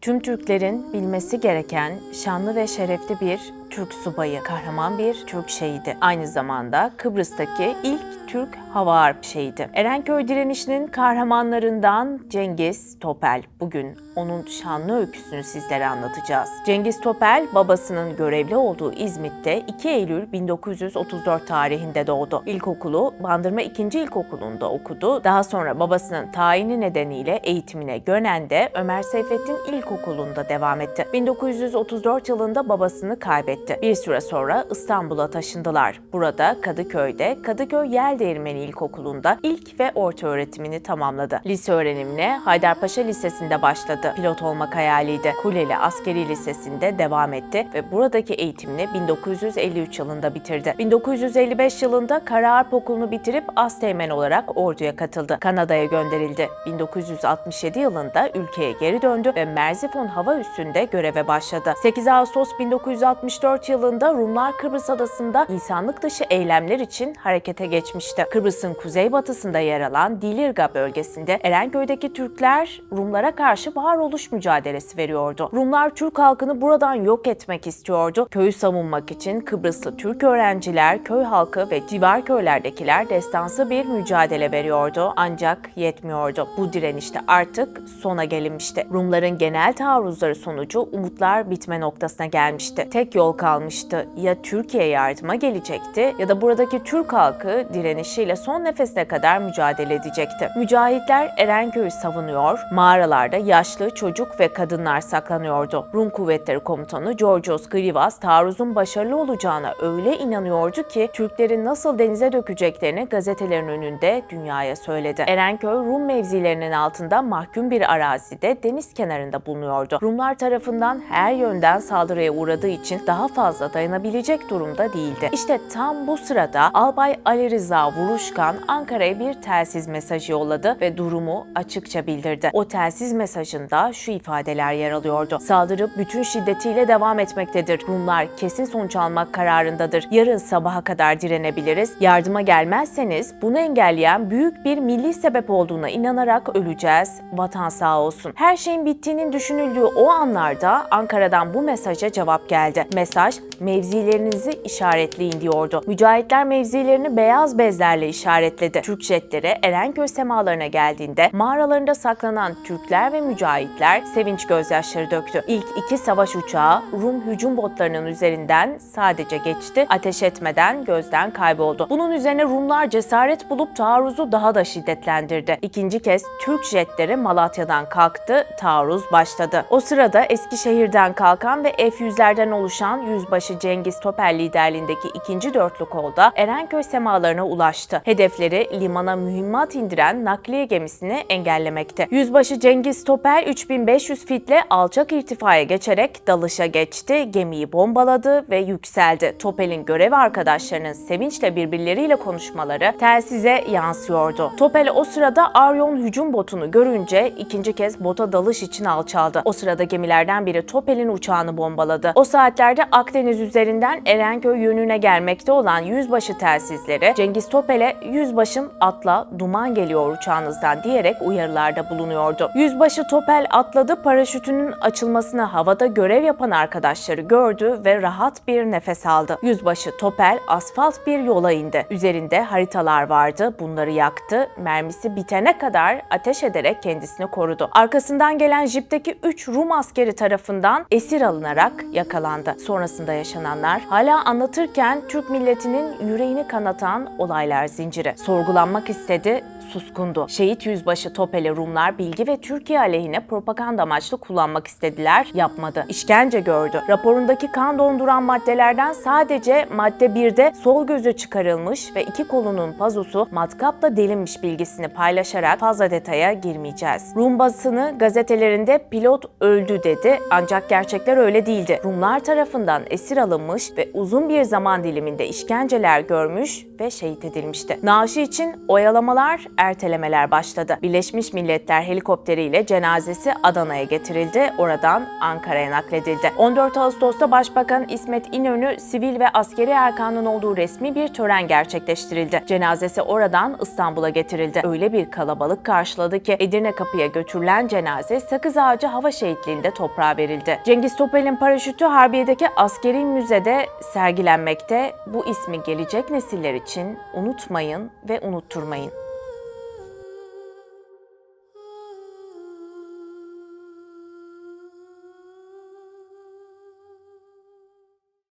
Tüm Türklerin bilmesi gereken şanlı ve şerefli bir Türk subayı, kahraman bir Türk şehidi. Aynı zamanda Kıbrıs'taki ilk Türk hava harp şehidi. Erenköy direnişinin kahramanlarından Cengiz Topel. Bugün onun şanlı öyküsünü sizlere anlatacağız. Cengiz Topel babasının görevli olduğu İzmit'te 2 Eylül 1934 tarihinde doğdu. İlkokulu Bandırma 2. İlkokulu'nda okudu. Daha sonra babasının tayini nedeniyle eğitimine Gönen'de Ömer Seyfettin İlkokulu'nda devam etti. 1934 yılında babasını kaybetti. Bir süre sonra İstanbul'a taşındılar. Burada Kadıköy'de Kadıköy Yel Değirmeni İlkokulu'nda ilk ve orta öğretimini tamamladı. Lise öğrenimine Haydarpaşa Lisesi'nde başladı. Pilot olmak hayaliydi. Kuleli Askeri Lisesi'nde devam etti ve buradaki eğitimini 1953 yılında bitirdi. 1955 yılında Kara Harp Okulu'nu bitirip Asteğmen olarak orduya katıldı. Kanada'ya gönderildi. 1967 yılında ülkeye geri döndü ve Merzifon Hava Üssü'nde göreve başladı. 8 Ağustos 1964 yılında Rumlar Kıbrıs Adası'nda insanlık dışı eylemler için harekete geçmişti. Kıbrıs'ın kuzeybatısında yer alan Dilirga bölgesinde Erenköy'deki Türkler Rumlara karşı varoluş mücadelesi veriyordu. Rumlar Türk halkını buradan yok etmek istiyordu. Köyü savunmak için Kıbrıslı Türk öğrenciler, köy halkı ve civar köylerdekiler destansı bir mücadele veriyordu ancak yetmiyordu. Bu direnişte artık sona gelinmişti. Rumların genel taarruzları sonucu umutlar bitme noktasına gelmişti. Tek yol kalmıştı. Ya Türkiye yardıma gelecekti ya da buradaki Türk halkı direnişiyle son nefesine kadar mücadele edecekti. Mücahitler Erenköy'ü savunuyor, mağaralarda yaşlı, çocuk ve kadınlar saklanıyordu. Rum Kuvvetleri Komutanı Georgios Grivas taarruzun başarılı olacağına öyle inanıyordu ki Türklerin nasıl denize dökeceklerini gazetelerin önünde dünyaya söyledi. Erenköy Rum mevzilerinin altında mahkum bir arazide deniz kenarında bulunuyordu. Rumlar tarafından her yönden saldırıya uğradığı için daha fazla dayanabilecek durumda değildi. İşte tam bu sırada Albay Ali Rıza Vuruşkan Ankara'ya bir telsiz mesajı yolladı ve durumu açıkça bildirdi. O telsiz mesajında şu ifadeler yer alıyordu. Saldırı bütün şiddetiyle devam etmektedir. Rumlar kesin sonuç almak kararındadır. Yarın sabaha kadar direnebiliriz. Yardıma gelmezseniz bunu engelleyen büyük bir milli sebep olduğuna inanarak öleceğiz. Vatan sağ olsun. Her şeyin bittiğinin düşünüldüğü o anlarda Ankara'dan bu mesaja cevap geldi. Mesaj mevzilerinizi işaretleyin diyordu. Mücahitler mevzilerini beyaz bezlerle işaretledi. Türk jetleri Erenköy semalarına geldiğinde mağaralarında saklanan Türkler ve mücahitler sevinç gözyaşları döktü. İlk iki savaş uçağı Rum hücum botlarının üzerinden sadece geçti, ateş etmeden gözden kayboldu. Bunun üzerine Rumlar cesaret bulup taarruzu daha da şiddetlendirdi. İkinci kez Türk jetleri Malatya'dan kalktı, taarruz başladı. O sırada Eskişehir'den kalkan ve F-100'lerden oluşan Yüzbaşı Cengiz Topel liderliğindeki ikinci dörtlü kolda Erenköy semalarına ulaştı. Hedefleri limana mühimmat indiren nakliye gemisini engellemekti. Yüzbaşı Cengiz Topel 3500 fitle alçak irtifaya geçerek dalışa geçti, gemiyi bombaladı ve yükseldi. Topel'in görev arkadaşlarının sevinçle birbirleriyle konuşmaları telsize yansıyordu. Topel o sırada Aryon hücum botunu görünce ikinci kez bota dalış için alçaldı. O sırada gemilerden biri Topel'in uçağını bombaladı. O saatlerde Akdeniz üzerinden Erenköy yönüne gelmekte olan yüzbaşı telsizleri Cengiz Topel'e yüzbaşım atla duman geliyor uçağınızdan diyerek uyarılarda bulunuyordu. Yüzbaşı Topel atladı paraşütünün açılmasını havada görev yapan arkadaşları gördü ve rahat bir nefes aldı. Yüzbaşı Topel asfalt bir yola indi. Üzerinde haritalar vardı. Bunları yaktı. Mermisi bitene kadar ateş ederek kendisini korudu. Arkasından gelen jipteki 3 Rum askeri tarafından esir alınarak yakalandı. Sonrasında yaşananlar hala anlatırken Türk milletinin yüreğini kanatan olaylar zinciri. Sorgulanmak istedi, suskundu. Şehit yüzbaşı Topel'i Rumlar bilgi ve Türkiye aleyhine propaganda amaçlı kullanmak istediler, yapmadı. İşkence gördü. Raporundaki kan donduran maddelerden sadece madde 1'de sol gözü çıkarılmış ve iki kolunun pazusu matkapla delinmiş bilgisini paylaşarak fazla detaya girmeyeceğiz. Rum basını gazetelerinde pilot öldü dedi ancak gerçekler öyle değildi. Rumlar tarafından esir alınmış ve uzun bir zaman diliminde işkenceler görmüş ve şehit edilmişti. Naaşı için oyalamalar ertelemeler başladı. Birleşmiş Milletler helikopteriyle cenazesi Adana'ya getirildi. Oradan Ankara'ya nakledildi. 14 Ağustos'ta Başbakan İsmet İnönü sivil ve askeri erkanın olduğu resmi bir tören gerçekleştirildi. Cenazesi oradan İstanbul'a getirildi. Öyle bir kalabalık karşıladı ki Edirne Kapı'ya götürülen cenaze Sakız Ağacı Hava Şehitliği'nde toprağa verildi. Cengiz Topel'in paraşütü Harbiye'deki askeri müzede sergilenmekte. Bu ismi gelecek nesiller için unutmayın ve unutturmayın.